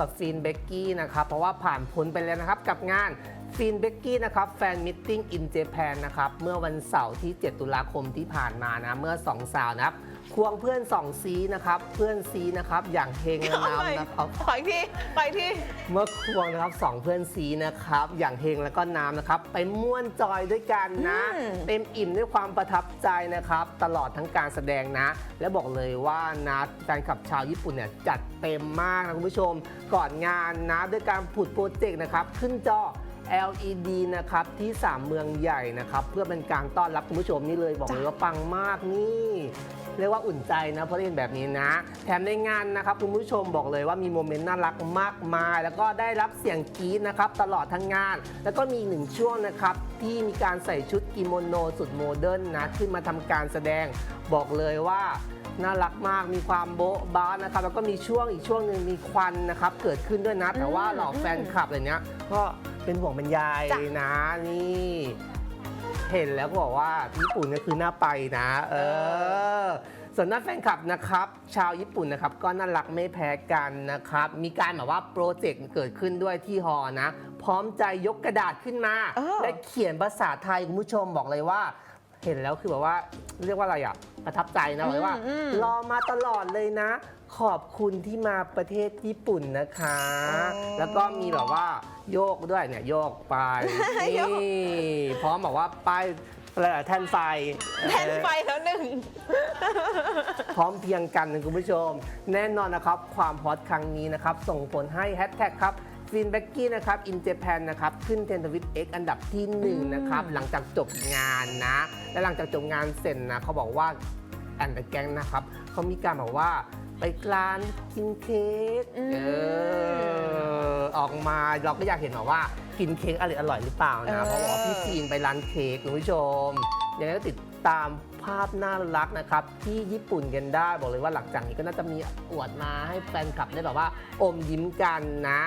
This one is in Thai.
กับฟีนเบกกี้นะครับเพราะว่าผ่านพ้นไปแล้วนะครับกับงาน ฟีนเบกกี้นะครับแฟนมิทติ้งอินเจแปนนะครับเมื่อวันเสาร์ที่ 7 ตุลาคมที่ผ่านมานะเมื่อ2สาวนะครับควงเพื่อน2ซีนะครับเพื่อนซีนะครับอย่างเฮงและน้ำนะครับปล่อยที่ปล่อยที่เมื่อควงนะครับสองเพื่อนซีนะครับอย่างเฮงแล้วก็น้ำนะครับไปม่วนจอยด้วยกันนะอืมเต็มอิ่มด้วยความประทับใจนะครับ ตลอดทั้งการแสดงนะ และบอกเลยว่านะแฟนคลับชาวญี่ปุ่นเนี่ยจัดเต็มมากนะคุณผู้ชมก่อนงานนะด้วยการผุดโปรเจกต์นะครับขึ้นจอ LED นะครับที่ 3 เมืองใหญ่นะครับเพื่อเป็นการต้อนรับคุณผู้ชมนี่เลยบอกเลยว่าปังมากนี่เรียกว่าอุ่นใจนะเพราะเล่นแบบนี้นะ แถมในงานนะครับคุณผู้ชมบอกเลยว่ามีโมเมนต์น่ารักมากมาย แล้วก็ได้รับเสียงกรี๊ดนะครับตลอดทั้งงาน แล้วก็มีอีกหนึ่งช่วงนะครับที่มีการใส่ชุดกิโมโนสุดโมเดิร์นนะขึ้นมาทำการแสดงบอกเลยว่าน่ารักมาก มีความโบ๊ะบ้านะครับ แล้วก็มีช่วงอีกช่วงหนึ่งมีควันนะครับ เกิดขึ้นด้วยนะ แต่ว่าเหล่าแฟนคลับอะไรเนี้ยก็ เป็นห่วงเป็นใยจ้ะ นะนี่ เห็นแล้วก็บอกว่าญี่ปุ่นเนี่ยคือน่าไปนะ เออ ส่วนด้านแฟนคลับนะครับ ชาวญี่ปุ่นนะครับ ก็น่ารักไม่แพ้กันนะครับ มีการแบบว่าโปรเจกต์เกิดขึ้นด้วยที่ฮอนะ พร้อมใจยกกระดาษขึ้นมา เออ และเขียนภาษาไทย คุณผู้ชมบอกเลยว่า เห็นแล้วคือแบบว่าเรียกว่าอะไรอะประทับใจนะบอกเลยว่า อืมรอมาตลอดเลยนะ ขอบคุณที่มาประเทศญี่ปุ่นนะคะอ๋อแล้วก็มีแบบว่าโยกด้วยเนี่ยโยกไป โยก นี่พร้อมบอกว่าป้ายอะไรอะแท่นไฟ แทนไฟแล้วหนึ่ง พร้อมเพรียงกันนะคุณผู้ชม แน่นอนนะครับ ความฮอตครั้งนี้นะครับ ส่งผลให้แฮชแท็กครับ ฟินแบ็กกี้นะครับอินเจแปนนะครับขึ้นเทรนด์ทวิตเอ็กอันดับที่1นะครับหลังจากจบงานนะ และหลังจากจบงานเสร็จนะเขาบอกว่าแอนด์แกงนะครับเขามีการบอกว่าไปกลานกินเค้กอืมเออออกมาเราก็อยากเห็นแบบว่ากินเค้กอร่อยอร่อยหรือเปล่านะเออเพราะว่าพี่ฟีนไปร้านเค้กคุณผู้ชมยังไงก็ติดตามภาพน่ารักนะครับ ที่ญี่ปุ่นกันได้บอกเลยว่าหลังจากนี้ก็น่าจะมีอวดมาให้แฟนคลับได้แบบว่าอมยิ้มกันนะ